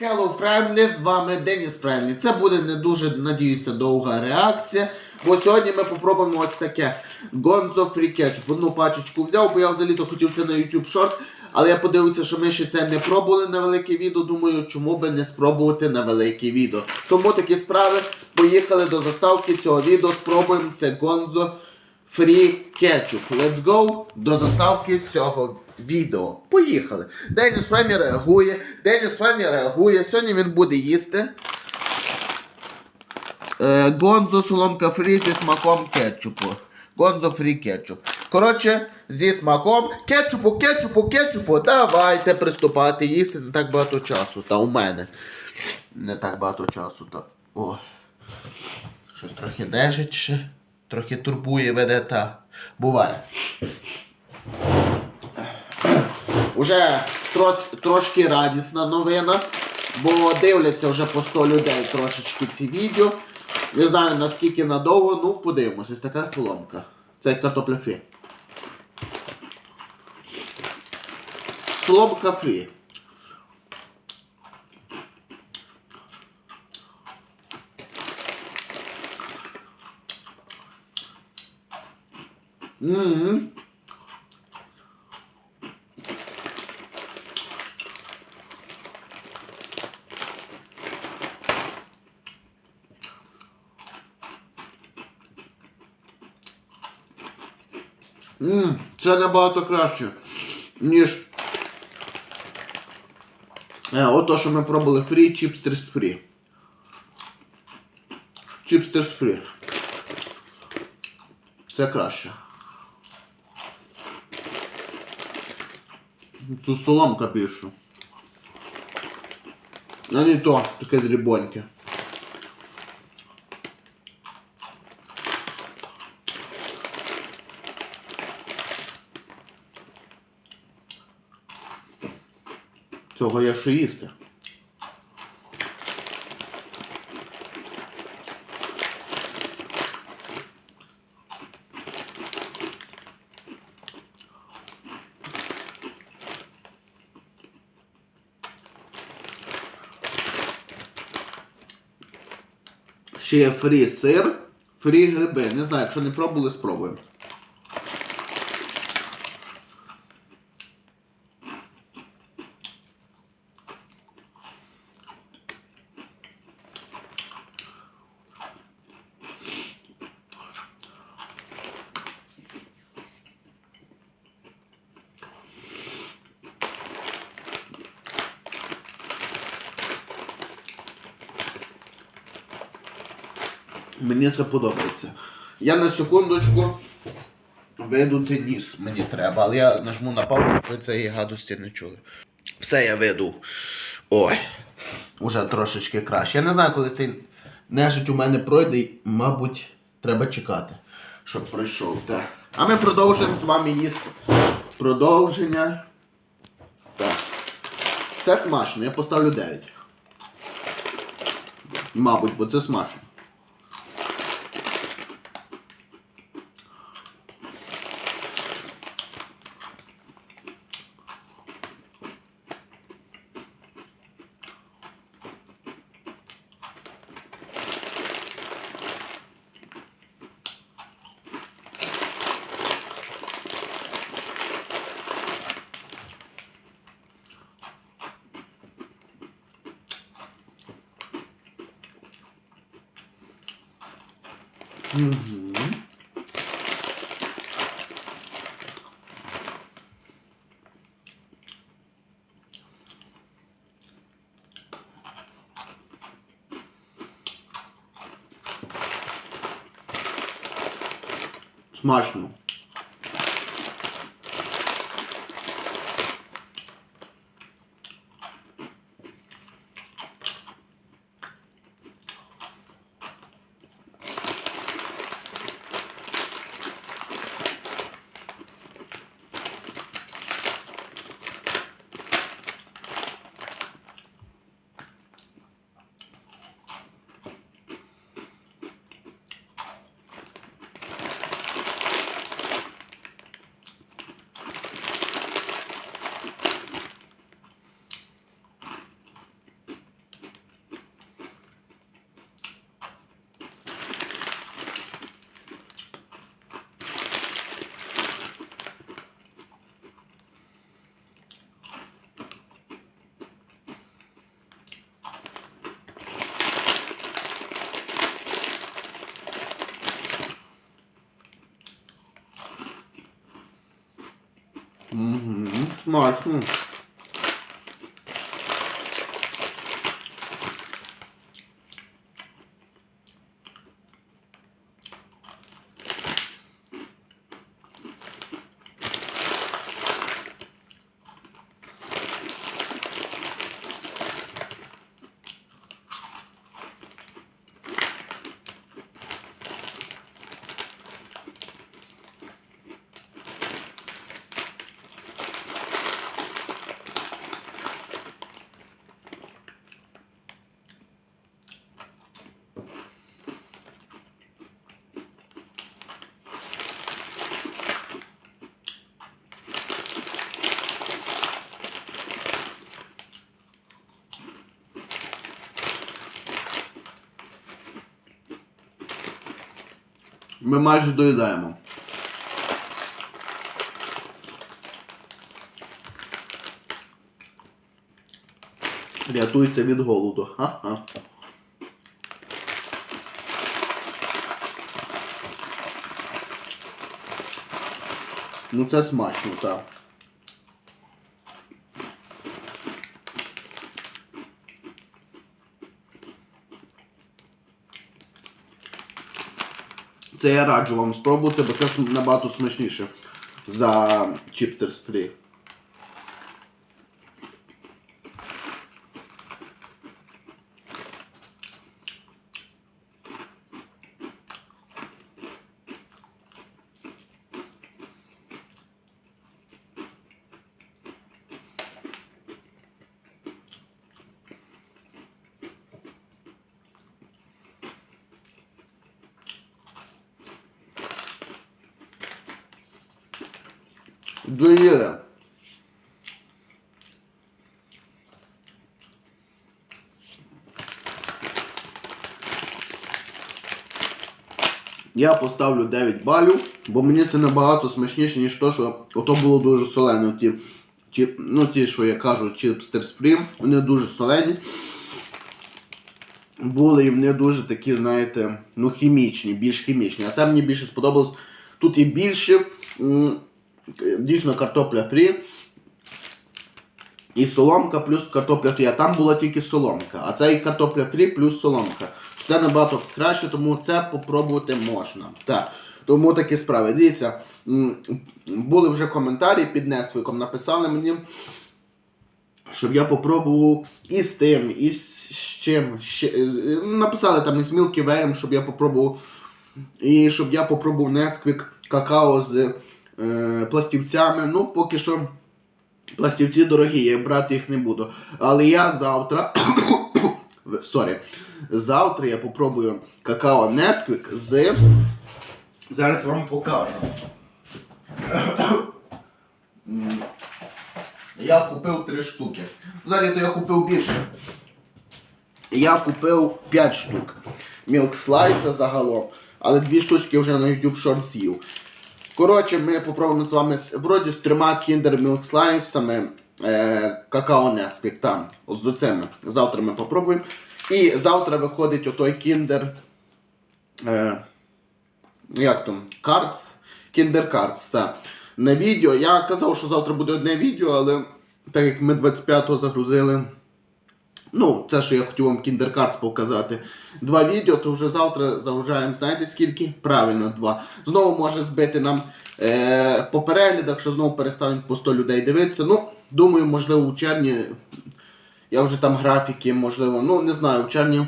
Hello Friendly, з вами Деніс Френлі. Це буде не дуже, надіюся, довга реакція. Бо сьогодні ми попробуємо ось таке Gonzo Free Ketchup. Одну пачечку взяв, бо я взагалі-то хотів це на YouTube Short. Але я подивився, що ми ще це не пробували на велике відео. Думаю, чому би не спробувати на велике відео. Тому такі справи. Поїхали до заставки цього відео. Спробуємо це Gonzo Free Ketchup. Let's go до заставки цього відео. Поїхали. Деніс Премі реагує. Деніс Премі реагує. Сьогодні він буде їсти. Е, Гонзо соломка фрі зі смаком кетчупу. Гонзо фрі кетчуп. Коротше, зі смаком кетчупу, кетчупу, кетчупу. Давайте приступати їсти не так багато часу. Та у мене. Не так багато часу. Та. О. Щось трохи дежить ще. Трохи турбує веде та. Буває. Уже трош, трошки радісна новина, бо дивляться вже по 100 людей трошечки ці відео. Не знаю наскільки надовго, ну подивимось. Ось така соломка. Це картопля фрі. Соломка фрі. Ммм. Ммм, це набагато краще, ніж е, ото, що ми пробували фрі, чіпстерс фрі. Чіпстерс фрі. Це краще. Тут соломка більше. А не то, таке дрібоньке. Цього я ще їсти. Ще є фрі сир, фрі гриби. Не знаю, якщо не пробували, спробуємо. Мені це подобається. Я на секундочку видути ніс мені треба, але я нажму на паузу, ви цієї гадості не чули. Все я веду. Ой, уже трошечки краще. Я не знаю, коли цей нежить у мене пройде, і, мабуть, треба чекати, щоб пройшов. Так. А ми продовжуємо з вами їсти. Продовження. Так. Це смачно, я поставлю 9. Мабуть, бо це смачно. Смачно. Угу. Смачно. Ми майже доїдаємо. Рятуйся від голоду. Ха-ха. Ну це смачно, так. Це я раджу вам спробувати, бо це набагато смачніше за чіпстерс фрі. Доїли. Я поставлю 9 балів, бо мені це набагато смачніше, ніж то, що ото було дуже солене. Ті, ті, ну ті, що я кажу, чіпстерс фрі, вони дуже солені. Були і вони дуже такі, знаєте, ну хімічні, більш хімічні. А це мені більше сподобалось. Тут і більше, дійсно картопля фрі. І соломка плюс картопля фрі. А там була тільки соломка. А це і картопля фрі плюс соломка. Це набагато краще, тому це попробувати можна. Так. Тому такі справи. Дивіться, були вже коментарі під Несвиком, написали мені, щоб я попробував і з тим, і з чим. Ще, написали там із Way, щоб я попробував. І щоб я попробував Несквік какао з пластівцями. Ну, поки що пластівці дорогі, я брати їх не буду. Але я завтра. Сорі. Завтра я попробую какао Несквік з. Зараз вам покажу. Я купив три штуки. Взагалі то я купив більше. Я купив 5 штук. Мілк слайса загалом. Але дві штучки вже на YouTube Short з'їв. Коротше, ми попробуємо з вами вроді з трьома Kinder Milk Slice'ами е, какао Nesquik там. З оцими. Завтра ми попробуємо. І завтра виходить отой Kinder. Е, як там? Cards? Kinder Cards, так. На відео. Я казав, що завтра буде одне відео, але так як ми 25-го загрузили. Ну, це що я хотів вам Cards показати. Два відео, то вже завтра загружаємо, знаєте скільки? Правильно, два. Знову може збити нам е, по переглядах, що знову перестануть по 100 людей дивитися. Ну, думаю, можливо, у червні. Я вже там графіки, можливо, ну не знаю, в червні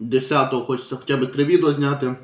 10-го хочеться хоча б три відео зняти.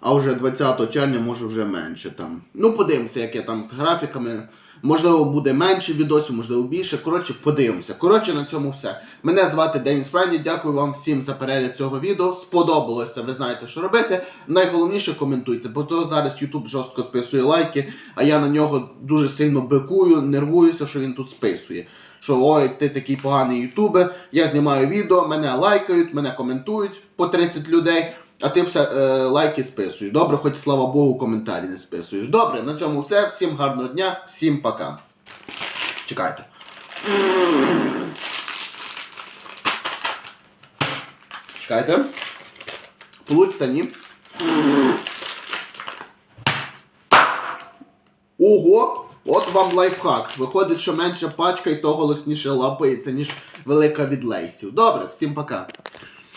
А вже 20 червня може вже менше там. Ну, подивимося, як я там з графіками. Можливо, буде менше відосів, можливо, більше. Коротше, подивимося. Коротше, на цьому все. Мене звати Деніс Френді. Дякую вам всім за перегляд цього відео. Сподобалося, ви знаєте, що робити. Найголовніше коментуйте, бо то зараз YouTube жорстко списує лайки, а я на нього дуже сильно бикую, нервуюся, що він тут списує. Що ой, ти такий поганий ютубер, я знімаю відео, мене лайкають, мене коментують по 30 людей. А ти все е, лайки списуєш. Добре, хоч слава Богу, коментарі не списуєш. Добре, на цьому все. Всім гарного дня, всім пока. Чекайте. Чекайте. Получиться, ні? Ого! От вам лайфхак. Виходить, що менша пачка і то голосніше лапається, ніж велика від лейсів. Добре, всім пока.